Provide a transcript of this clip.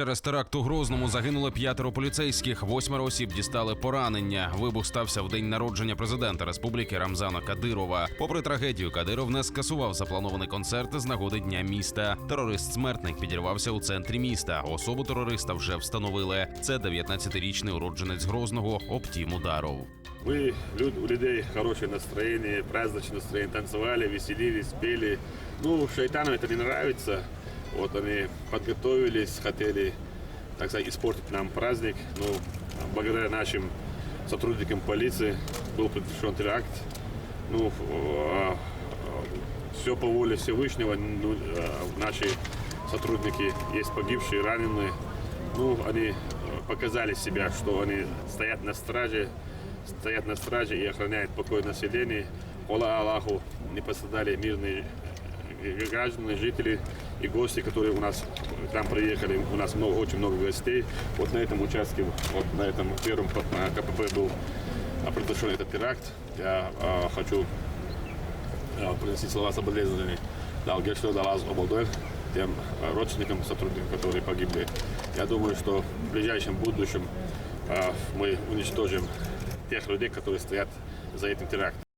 Через теракт у Грозному загинуло п'ятеро поліцейських, восьмеро осіб дістали поранення. Вибух стався в день народження президента Республіки Рамзана Кадирова. Попри трагедію, Кадиров не скасував запланований концерт з нагоди дня міста. Терорист-смертник підірвався у центрі міста. Особу терориста вже встановили. Це 19-річний уродженець Грозного Оптім Ударов. Мы, люд, у людей хорошее настроение, праздничное настроение, танцевали, веселились, пели. Ну, шайтанам это не нравится. Вот они подготовились, хотели, так сказать, испортить нам праздник. Ну, благодаря нашим сотрудникам полиции был предотвращен теракт. Ну, все по воле Всевышнего. Ну, э, наши сотрудники есть погибшие, раненые. Ну, они показали себя, что они стоят на страже, стоят на страже и охраняют покой населения. Ола Аллаху не пострадали мирные граждане, жители и гости, которые у нас к нам приехали. У нас много, очень много гостей. Вот на этом участке, вот на этом первом КПП был э, предотвращен этот теракт. Я э, хочу э, принести слова соболезнования дал Гершту Далаз Обалдуэр, тем родственникам, сотрудникам, которые погибли. Я думаю, что в ближайшем будущем э, мы уничтожим тех людей, которые стоят за этим терактом.